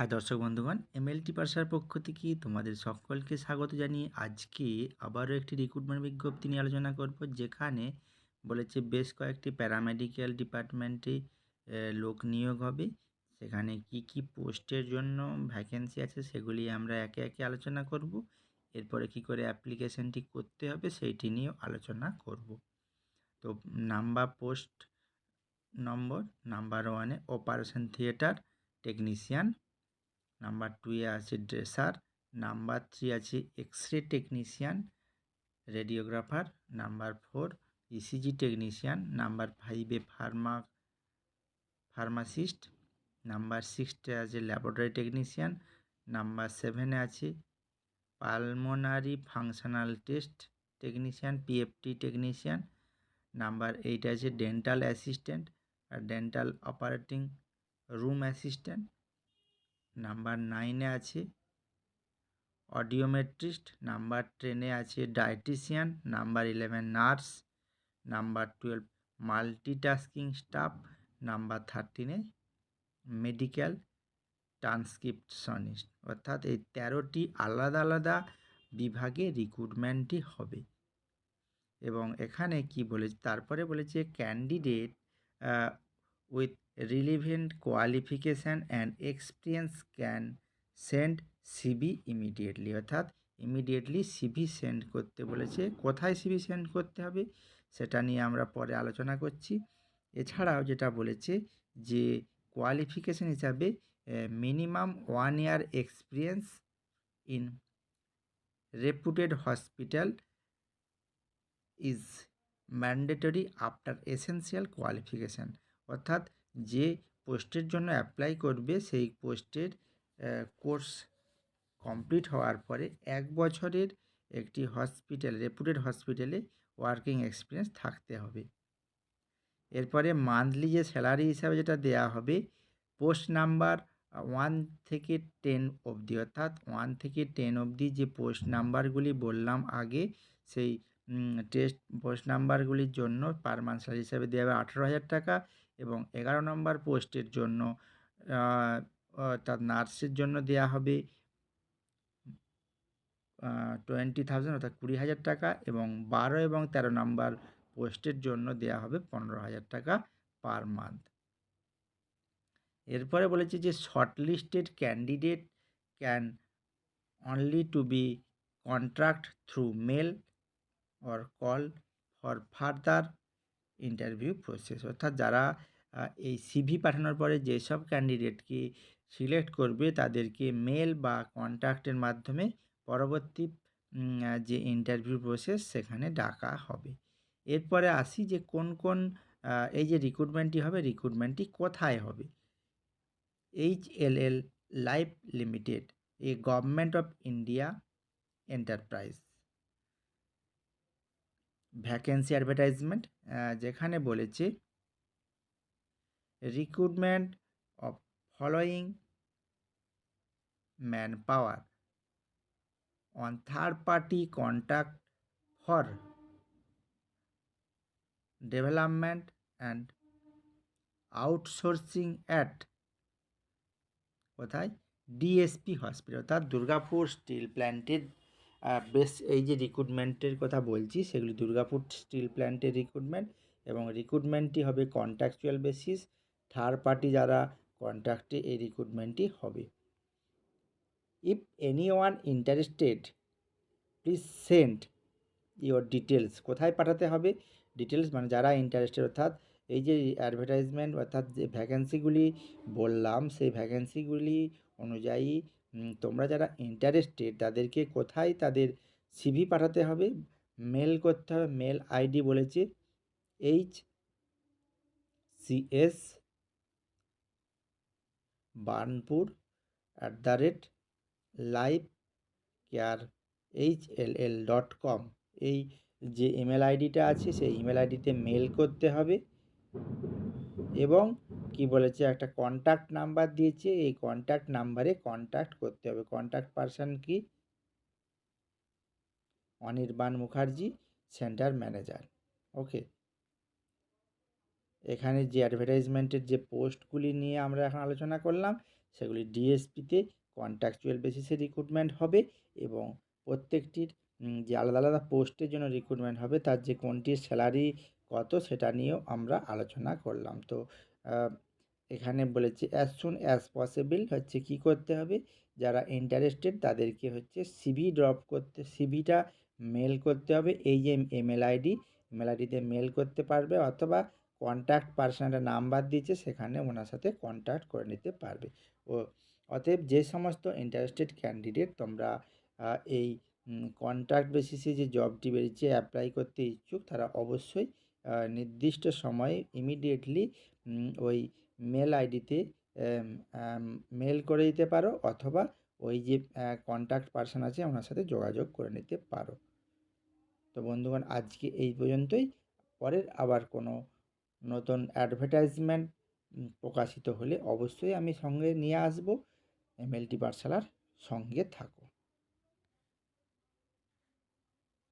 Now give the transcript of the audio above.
High দর্শক বন্ধুগণ MLT পাশার পক্ষ থেকে তোমাদের সকলকে স্বাগত জানিয়ে আজকে আবারও একটি রিক্রুটমেন্ট বিজ্ঞপ্তি নিয়ে আলোচনা করব, যেখানে বলেছে বেশ কয়েকটি প্যারামেডিক্যাল ডিপার্টমেন্টে লোক নিয়োগ হবে। সেখানে কি কি পোস্টের জন্য ভ্যাকেন্সি আছে সেগুলি আমরা একে একে আলোচনা করব। এরপরে কি করে অ্যাপ্লিকেশনটি করতে হবে সেইটি নিয়েও আলোচনা করব। তো নাম্বার পোস্ট নম্বর, নাম্বার ওয়ানে অপারেশন থিয়েটার টেকনিশিয়ান নাম্বার টুয়ে আছে ড্রেসার নাম্বার থ্রি আছে X ray technician radiographer number four ECG technician number ফাইভে ফার্মা ফার্মাসিস্ট নাম্বার সিক্সটে আছে ল্যাবরেটরি টেকনিশিয়ান নাম্বার সেভেনে আছে pulmonary functional test technician PFT technician number eight আছে ডেন্টাল অ্যাসিস্ট্যান্ট আর dental operating room assistant number নাইনে আছে, audiometrist, number টেনে আছে dietitian, number eleven nurse, number twelve multitasking staff, number থার্টিনে medical transcriptionist. অর্থাৎ এই তেরোটি আলাদা আলাদা বিভাগে রিক্রুটমেন্টটি হবে। এবং এখানে কি বলেছে? তারপরে বলেছে candidate with relevant qualification and experience can send CV immediately অর্থাৎ ইমিডিয়েটলি সিভি সেন্ড করতে বলেছে। কোথায় সিভি সেন্ড করতে হবে? সেটা নিয়ে আমরা পরে আলোচনা করছি। এছাড়াও যেটা বলেছে যে কোয়ালিফিকেশান হিসাবে minimum one year experience in reputed hospital is mandatory after essential qualification অর্থাৎ যে পোস্টের জন্য অ্যাপ্লাই করবে সেই পোস্টের কোর্স কমপ্লিট হওয়ার পরে এক বছরের একটি হসপিটাল রেপুটেড হসপিটালে ওয়ার্কিং এক্সপিরিয়েন্স থাকতে হবে। এরপরে মান্থলি যে স্যালারি হিসাবে যেটা দেয়া হবে পোস্ট নাম্বার ওয়ান থেকে টেন অবধি, অর্থাৎ ওয়ান থেকে টেন অবধি যে পোস্ট নাম্বারগুলি বললাম আগে, সেই টেস্ট পোস্ট নাম্বারগুলির জন্য পার মান্থ স্যালারি হিসাবে দেওয়া হবে আঠেরো হাজার টাকা এবং এগারো নম্বর পোস্টের জন্য অর্থাৎ নার্সের জন্য দেওয়া হবে টোয়েন্টি থাউজেন্ড অর্থাৎ কুড়ি হাজার টাকা এবং বারো এবং তেরো নাম্বার পোস্টের জন্য দেওয়া হবে পনেরো হাজার টাকা পার মান্থ। এরপরে বলেছে যে short listed candidate can only to be contract through mail or call for further interview process অর্থাৎ যারা এই সিভি পাঠানোর পরে যেসব ক্যান্ডিডেটকে সিলেক্ট করবে, তাদেরকে মেল বা কন্ট্যাক্টের মাধ্যমে পরবর্তী যে ইন্টারভিউ প্রসেস সেখানে ডাকা হবে। এরপরে আসি যে কোন কোন এই যে রিক্রুটমেন্টটি হবে রিক্রুটমেন্টটি কোথায় হবে? H L L life limited a government of India enterprise vacancy advertisement যেখানে বলেছে recruitment of following man power on third party contact for development and outsourcing at কোথায় ডিএসপি হসপিটাল অর্থাৎ দুর্গাপুর স্টিল প্ল্যান্টের বেশ এই যে রিক্রুটমেন্টের কথা বলছি, সেগুলি দুর্গাপুর স্টিল প্ল্যান্টের রিক্রুটমেন্ট এবং রিক্রুটমেন্টটি হবে কন্ট্রাকচুয়াল বেসিস থার্ড পার্টি যারা কন্ট্রাক্টে এই রিক্রুটমেন্টটি হবে। If any one interested please send your details কোথায় পাঠাতে হবে? ডিটেলস মানে যারা ইন্টারেস্টেড অর্থাৎ এই যে অ্যাডভার্টাইজমেন্ট অর্থাৎ যে ভ্যাকেন্সিগুলি বললাম, সেই ভ্যাকেন্সিগুলি অনুযায়ী তোমরা যারা ইন্টারেস্টেড তাদেরকে কোথায় তাদের সিভি পাঠাতে হবে মেল করতে হবে মেল আইডি বলেছে H CS Burnpur at the rate live care H L L dot com এই যে ইমেল আইডিটা আছে সেই ইমেল আইডিতে মেল করতে হবে এবং কি বলেছে? একটা কন্ট্যাক্ট নাম্বার দিয়েছে। এই কন্ট্যাক্ট নাম্বারে কন্ট্যাক্ট করতে হবে। কন্ট্যাক্ট পারসন কি? Anirban Mukherjee centre manager okay এখানে যে অ্যাডভার্টাইজমেন্টের যে পোস্টগুলি নিয়ে আমরা এখন আলোচনা করলাম, সেগুলি ডিএসপিতে কন্ট্রাকচুয়াল বেসিসে রিক্রুটমেন্ট হবে এবং প্রত্যেকটির যে আলাদা আলাদা পোস্টের জন্য রিক্রুটমেন্ট হবে, তার যে কোনটির স্যালারি কত সেটা নিয়েও আমরা আলোচনা করলাম। তো এখানে বলেছে অ্যাজ সুন অ্যাজ পসিবল হচ্ছে কি করতে হবে? যারা ইন্টারেস্টেড তাদেরকে হচ্ছে সিভি ড্রপ করতে সিভিটা মেল করতে হবে। এই যে ইমেল আইডি ইমেল আইডিতে মেল করতে পারবে অথবা কন্ট্যাক্ট পার্সনের নাম্বার দিয়েছে, সেখানে ওনার সাথে কন্ট্যাক্ট করে নিতে পারবে। ও, অতএব যে সমস্ত ইন্টারেস্টেড ক্যান্ডিডেট তোমরা এই কন্ট্রাক্ট বেসিসে যে জবটি বেরিয়েছে অ্যাপ্লাই করতে ইচ্ছুক, তারা অবশ্যই নির্দিষ্ট সময়ে ইমিডিয়েটলি ওই মেল আইডিতে মেল করে দিতে পারো অথবা ওই যে কন্ট্যাক্ট পার্সন আছে ওনার সাথে যোগাযোগ করে নিতে পারো। তো বন্ধুগণ, আজকে এই পর্যন্তই। পরের আবার কোনো নতুন অ্যাডভার্টাইজমেন্ট প্রকাশিত হলে অবশ্যই আমি সঙ্গে নিয়ে আসব। এমএলটি পাঠশালার সঙ্গে থাকো।